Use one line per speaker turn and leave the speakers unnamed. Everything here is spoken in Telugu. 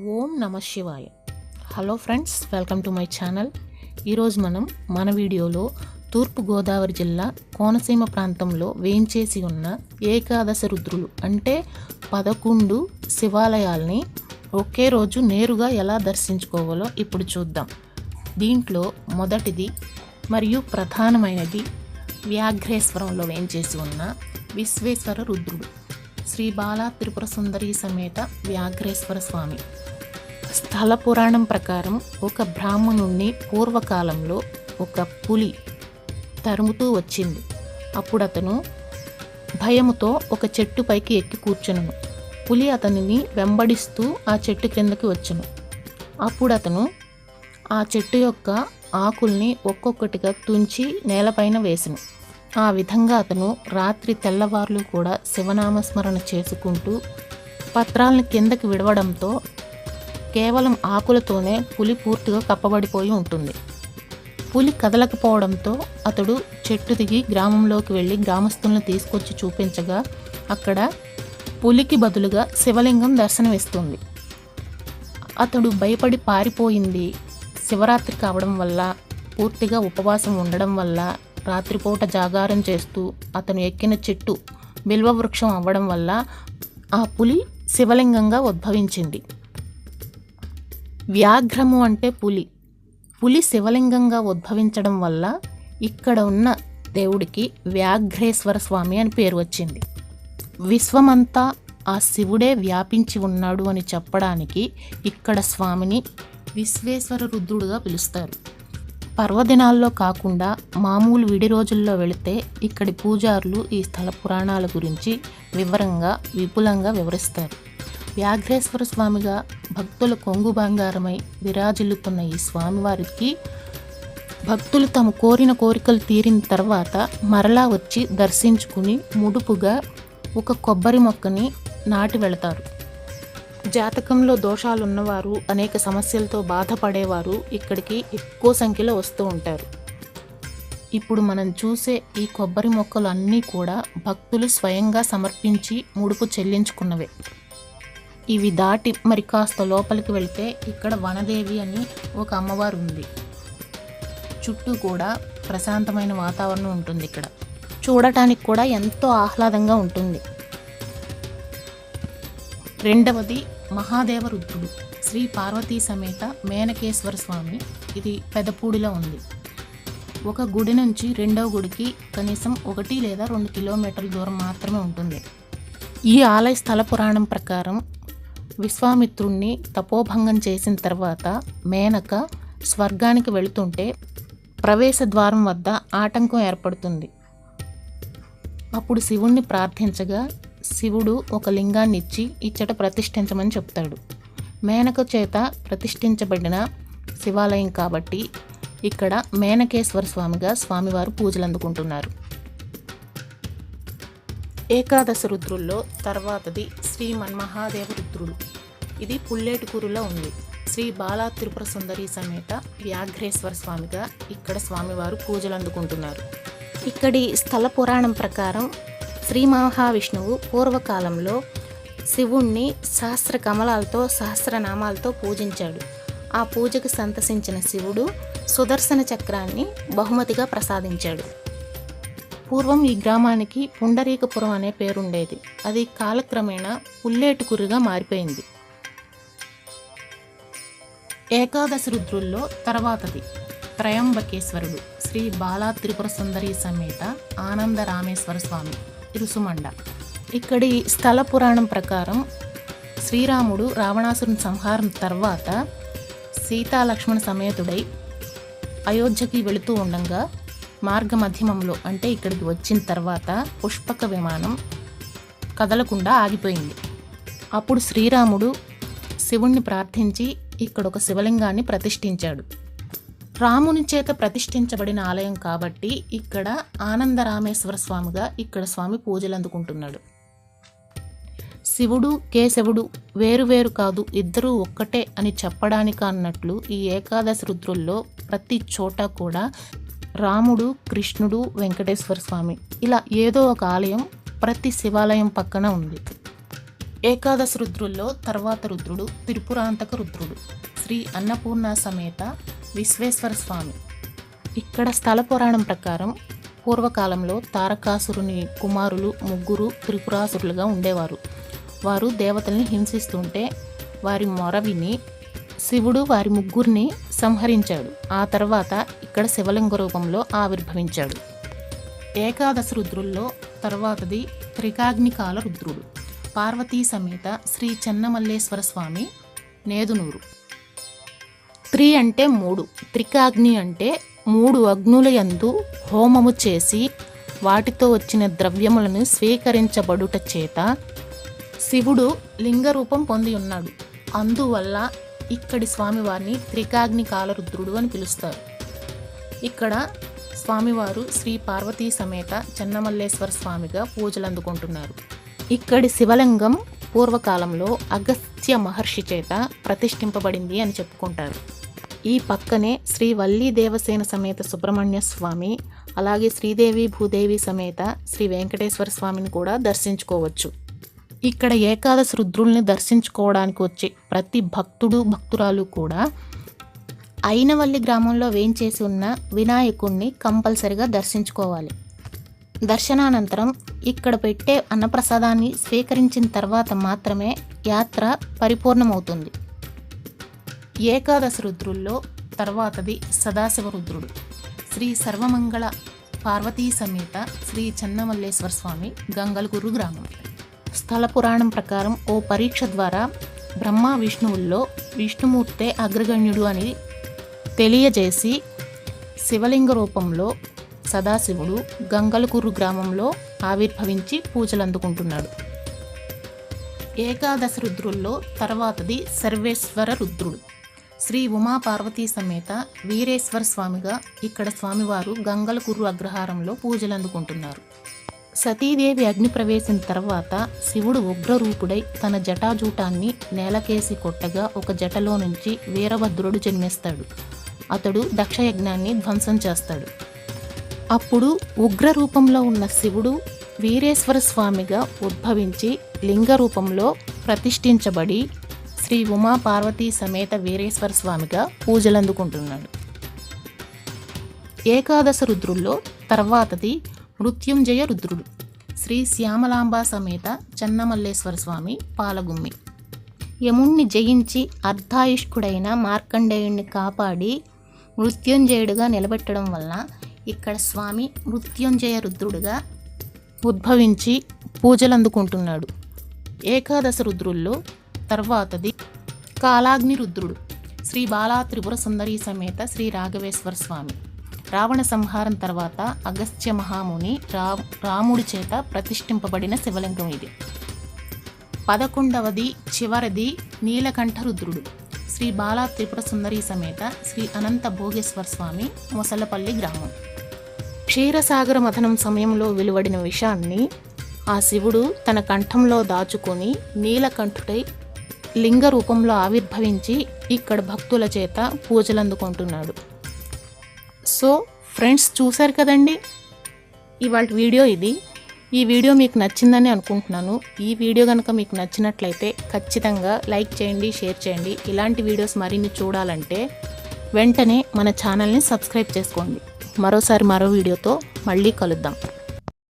ఓం నమ శివాయ. Hello friends welcome to my channel ఈరోజు మనం మన వీడియోలో తూర్పు గోదావరి జిల్లా కోనసీమ ప్రాంతంలో వేయించేసి ఉన్న ఏకాదశ రుద్రులు అంటే పదకొండు శివాలయాల్ని ఒకే రోజు నేరుగా ఎలా దర్శించుకోవాలో ఇప్పుడు చూద్దాం. దీంట్లో మొదటిది మరియు ప్రధానమైనది వ్యాఘ్రేశ్వరంలో వేయించేసి ఉన్న విశ్వేశ్వర రుద్రుడు. శ్రీ బాలా త్రిపుర సుందరి సమేత వ్యాఘ్రేశ్వర స్వామి. స్థల పురాణం ప్రకారం ఒక బ్రాహ్మణుణ్ణి పూర్వకాలంలో ఒక పులి తరుముతూ వచ్చింది. అప్పుడు అతను భయముతో ఒక చెట్టు పైకి ఎక్కి కూర్చును. పులి అతనిని వెంబడిస్తూ ఆ చెట్టు క్రిందకి వచ్చును. అప్పుడు అతను ఆ చెట్టు యొక్క ఆకుల్ని ఒక్కొక్కటిగా తుంచి నేలపైన వేసెను. ఆ విధంగా అతను రాత్రి తెల్లవార్లు కూడా శివనామస్మరణ చేసుకుంటూ పత్రాలను కిందకి విడవడంతో కేవలం ఆకులతోనే పులి పూర్తిగా కప్పబడిపోయి ఉంటుంది. పులి కదలకపోవడంతో అతడు చెట్టు దిగి గ్రామంలోకి వెళ్ళి గ్రామస్తులను తీసుకొచ్చి చూపించగా అక్కడ పులికి బదులుగా శివలింగం దర్శనమిస్తుంది. అతడు భయపడి పారిపోయింది. శివరాత్రి కావడం వల్ల పూర్తిగా ఉపవాసం ఉండడం వల్ల రాత్రిపూట జాగారం చేస్తూ అతను ఎక్కిన చెట్టు బిల్వ వృక్షం అవ్వడం వల్ల ఆ పులి శివలింగంగా ఉద్భవించింది. వ్యాఘ్రము అంటే పులి. పులి శివలింగంగా ఉద్భవించడం వల్ల ఇక్కడ ఉన్న దేవుడికి వ్యాఘ్రేశ్వర స్వామి అని పేరు వచ్చింది. విశ్వమంతా ఆ శివుడే వ్యాపించి ఉన్నాడు అని చెప్పడానికి ఇక్కడ స్వామిని విశ్వేశ్వర రుద్రుడుగా పిలుస్తారు. పర్వదినాల్లో కాకుండా మామూలు విడి రోజుల్లో వెళితే ఇక్కడి పూజారులు ఈ స్థల పురాణాల గురించి వివరంగా విపులంగా వివరిస్తారు. వ్యాఘ్రేశ్వర స్వామిగా భక్తుల కొంగు బంగారమై విరాజిల్లుతున్న ఈ స్వామివారికి భక్తులు తమ కోరిన కోరికలు తీరిన తర్వాత మరలా వచ్చి దర్శించుకుని ముడుపుగా ఒక కొబ్బరి మొక్కని నాటి వెళతారు. జాతకంలో దోషాలున్నవారు అనేక సమస్యలతో బాధపడేవారు ఇక్కడికి ఎక్కువ సంఖ్యలో వస్తూ ఉంటారు. ఇప్పుడు మనం చూసే ఈ కొబ్బరి మొక్కలు అన్నీ కూడా భక్తులు స్వయంగా సమర్పించి ముడుపు చెల్లించుకున్నవే. ఇవి దాటి మరి కాస్త లోపలికి వెళ్తే ఇక్కడ వనదేవి అని ఒక అమ్మవారు ఉంది. చుట్టూ కూడా ప్రశాంతమైన వాతావరణం ఉంటుంది ఇక్కడ. చూడటానికి కూడా ఎంతో ఆహ్లాదంగా ఉంటుంది. రెండవది మహాదేవ రుద్రుడు శ్రీ పార్వతీ సమేత మేనకేశ్వర స్వామి. ఇది పెదపూడిలో ఉంది. ఒక గుడి నుంచి రెండవ గుడికి కనీసం ఒకటి లేదా రెండు కిలోమీటర్ల దూరం మాత్రమే ఉంటుంది. ఈ ఆలయ స్థల పురాణం ప్రకారం విశ్వామిత్రుణ్ణి తపోభంగం చేసిన తర్వాత మేనక స్వర్గానికి వెళుతుంటే ప్రవేశ ద్వారం వద్ద ఆటంకం ఏర్పడుతుంది. అప్పుడు శివుణ్ణి ప్రార్థించగా శివుడు ఒక లింగాన్ని ఇచ్చి ఇచ్చట ప్రతిష్ఠించమని చెప్తాడు. మేనక చేత ప్రతిష్ఠించబడిన శివాలయం కాబట్టి ఇక్కడ మేనకేశ్వర స్వామిగా స్వామివారు పూజలు అందుకుంటున్నారు ఏకాదశ రుద్రుల్లో తర్వాతది శ్రీ మన్మహాదేవ రుద్రుడు. ఇది పుల్లేటికూరులో ఉంది. శ్రీ బాలా త్రిపుర సుందరి సమేత వ్యాఘ్రేశ్వర స్వామిగా ఇక్కడ స్వామివారు పూజలు అందుకుంటున్నారు ఇక్కడి స్థల పురాణం ప్రకారం శ్రీ మహావిష్ణువు పూర్వకాలంలో శివుణ్ణి సహస్ర కమలాలతో సహస్రనామాలతో పూజించాడు. ఆ పూజకు సంతసించిన శివుడు సుదర్శన చక్రాన్ని బహుమతిగా ప్రసాదించాడు. పూర్వం ఈ గ్రామానికి పుండరీకపురం అనే పేరుండేది. అది కాలక్రమేణా పుల్లేటుకురుగా మారిపోయింది. ఏకాదశి రుద్రుల్లో తర్వాతది త్రయంబకేశ్వరుడు శ్రీ బాలా త్రిపుర సుందరి సమేత ఆనంద రామేశ్వర స్వామి. ఇరుసుమండ ఇక్కడి స్థల పురాణం ప్రకారం శ్రీరాముడు రావణాసురుని సంహారం తర్వాత సీతా లక్ష్మణ సమేతుడై అయోధ్యకి వెళుతూ ఉండగా మార్గ మధ్యమంలో అంటే ఇక్కడికి వచ్చిన తర్వాత పుష్పక విమానం కదలకుండా ఆగిపోయింది. అప్పుడు శ్రీరాముడు శివుణ్ణి ప్రార్థించి ఇక్కడ ఒక శివలింగాన్ని ప్రతిష్ఠించాడు. రాముని చేత ప్రతిష్ఠించబడిన ఆలయం కాబట్టి ఇక్కడ ఆనందరామేశ్వర స్వామిగా ఇక్కడ స్వామి పూజలు అందుకుంటున్నాడు. శివుడు కేశవుడు వేరు వేరు కాదు ఇద్దరూ ఒక్కటే అని చెప్పడానికి అన్నట్లు ఈ ఏకాదశి రుద్రుల్లో ప్రతి చోట కూడా రాముడు కృష్ణుడు వెంకటేశ్వర స్వామి ఇలా ఏదో ఒక ఆలయం ప్రతి శివాలయం పక్కన ఉంది. ఏకాదశ రుద్రుల్లో తర్వాత రుద్రుడు త్రిపురాంతక రుద్రుడు శ్రీ అన్నపూర్ణ సమేత విశ్వేశ్వర స్వామి ఇక్కడ స్థల పురాణం ప్రకారం పూర్వకాలంలో తారకాసురుని కుమారులు ముగ్గురు త్రిపురాసురులుగా ఉండేవారు. వారు దేవతల్ని హింసిస్తుంటే వారి మొర విని శివుడు వారి ముగ్గురిని సంహరించాడు. ఆ తర్వాత ఇక్కడ శివలింగ రూపంలో ఆవిర్భవించాడు. ఏకాదశ రుద్రుల్లో తర్వాతది త్రికాగ్నికాల రుద్రుడు. పార్వతీ సమేత శ్రీ చెన్నమల్లేశ్వర స్వామి నేదునూరు. త్రీ అంటే మూడు త్రికాగ్ని అంటే మూడు అగ్నుల యందు హోమము చేసి వాటితో వచ్చిన ద్రవ్యములను స్వీకరించబడుట చేత శివుడు లింగ రూపం పొంది ఉన్నాడు. అందువల్ల ఇక్కడి స్వామివారిని త్రికాగ్ని కాలరుద్రుడు అని పిలుస్తారు. ఇక్కడ స్వామివారు శ్రీ పార్వతీ సమేత చెన్నమల్లేశ్వర స్వామిగా పూజలు అందుకుంటున్నారు. ఇక్కడి శివలింగం పూర్వకాలంలో అగస్త్య మహర్షి చేత ప్రతిష్ఠింపబడింది అని చెప్పుకుంటారు. ఈ పక్కనే శ్రీ వల్లీ దేవసేన సమేత సుబ్రహ్మణ్య స్వామి అలాగే శ్రీదేవి భూదేవి సమేత శ్రీ వెంకటేశ్వర స్వామిని కూడా దర్శించుకోవచ్చు. ఇక్కడ ఏకాదశ రుద్రుల్ని దర్శించుకోవడానికి వచ్చే ప్రతి భక్తుడు భక్తురాలు కూడా అయినవల్లి గ్రామంలో వేయించేసి ఉన్న వినాయకుణ్ణి కంపల్సరిగా దర్శించుకోవాలి. దర్శనానంతరం ఇక్కడ పెట్టే అన్నప్రసాదాన్ని స్వీకరించిన తర్వాత మాత్రమే యాత్ర పరిపూర్ణమవుతుంది. ఏకాదశ రుద్రుల్లో తర్వాతది సదాశివ రుద్రుడు. శ్రీ సర్వమంగళ పార్వతీ సమేత శ్రీ చెన్నమల్లేశ్వర స్వామి గంగలగురు గ్రామం. స్థల పురాణం ప్రకారం ఓ పరీక్ష ద్వారా బ్రహ్మ విష్ణువుల్లో విష్ణుమూర్తే అగ్రగణ్యుడు అని తెలియజేసి శివలింగ రూపంలో సదాశివుడు గంగలకూరు గ్రామంలో ఆవిర్భవించి పూజలు అందుకుంటున్నాడు ఏకాదశ రుద్రుల్లో తర్వాతది సర్వేశ్వర రుద్రుడు. శ్రీ ఉమా పార్వతీ సమేత వీరేశ్వర స్వామిగా ఇక్కడ స్వామివారు గంగలకుర్రు అగ్రహారంలో పూజలు అందుకుంటున్నారు సతీదేవి అగ్ని ప్రవేశం తర్వాత శివుడు ఉగ్రరూపుడై తన జటాజూటాన్ని నేలకేసి కొట్టగా ఒక జటలో నుంచి వీరభద్రుడు జన్మిస్తాడు. అతడు దక్షయజ్ఞాన్ని ధ్వంసం చేస్తాడు. అప్పుడు ఉగ్ర రూపంలో ఉన్న శివుడు వీరేశ్వర స్వామిగా ఉద్భవించి లింగ రూపంలో ప్రతిష్ఠించబడి శ్రీ ఉమా పార్వతీ సమేత వీరేశ్వర స్వామిగా పూజలందుకుంటున్నాడు. ఏకాదశ రుద్రుల్లో తర్వాతది మృత్యుంజయ రుద్రుడు శ్రీ శ్యామలాంబ సమేత చెన్నమల్లేశ్వర స్వామి పాలగుమ్మి. యముణ్ణి జయించి అర్ధాయుష్కుడైన మార్కండేయుణ్ణి కాపాడి మృత్యుంజయుడిగా నిలబెట్టడం వల్ల ఇక్కడ స్వామి మృత్యుంజయ రుద్రుడుగా ఉద్భవించి పూజలు అందుకుంటున్నాడు ఏకాదశ రుద్రుల్లో తర్వాతది కాలాగ్ని రుద్రుడు. శ్రీ బాలా త్రిపుర సుందరి సమేత శ్రీ రాఘవేశ్వర స్వామి. రావణ సంహారం తర్వాత అగస్త్య మహాముని రా రాముడి చేత ప్రతిష్ఠింపబడిన శివలింగం ఇది. పదకొండవది చివరిది నీలకంఠ రుద్రుడు. శ్రీ బాలా త్రిపుర సుందరి సమేత శ్రీ అనంత భోగేశ్వర స్వామి మొసలపల్లి గ్రామం. క్షీరసాగర మథనం సమయంలో వెలువడిన విషాన్ని ఆ శివుడు తన కంఠంలో దాచుకొని నీలకంఠుడై లింగ రూపంలో ఆవిర్భవించి ఇక్కడ భక్తుల చేత పూజలు అందుకుంటున్నాడు సో ఫ్రెండ్స్ చూశారు కదండి? ఇవాళ వీడియో ఇది. ఈ వీడియో మీకు నచ్చిందని అనుకుంటున్నాను. ఈ వీడియో కనుక మీకు నచ్చినట్లయితే ఖచ్చితంగా లైక్ చేయండి షేర్ చేయండి. ఇలాంటి వీడియోస్ మరిన్ని చూడాలంటే వెంటనే మన ఛానల్ని సబ్స్క్రైబ్ చేసుకోండి. మరోసారి మరో వీడియోతో మళ్ళీ కలుద్దాం.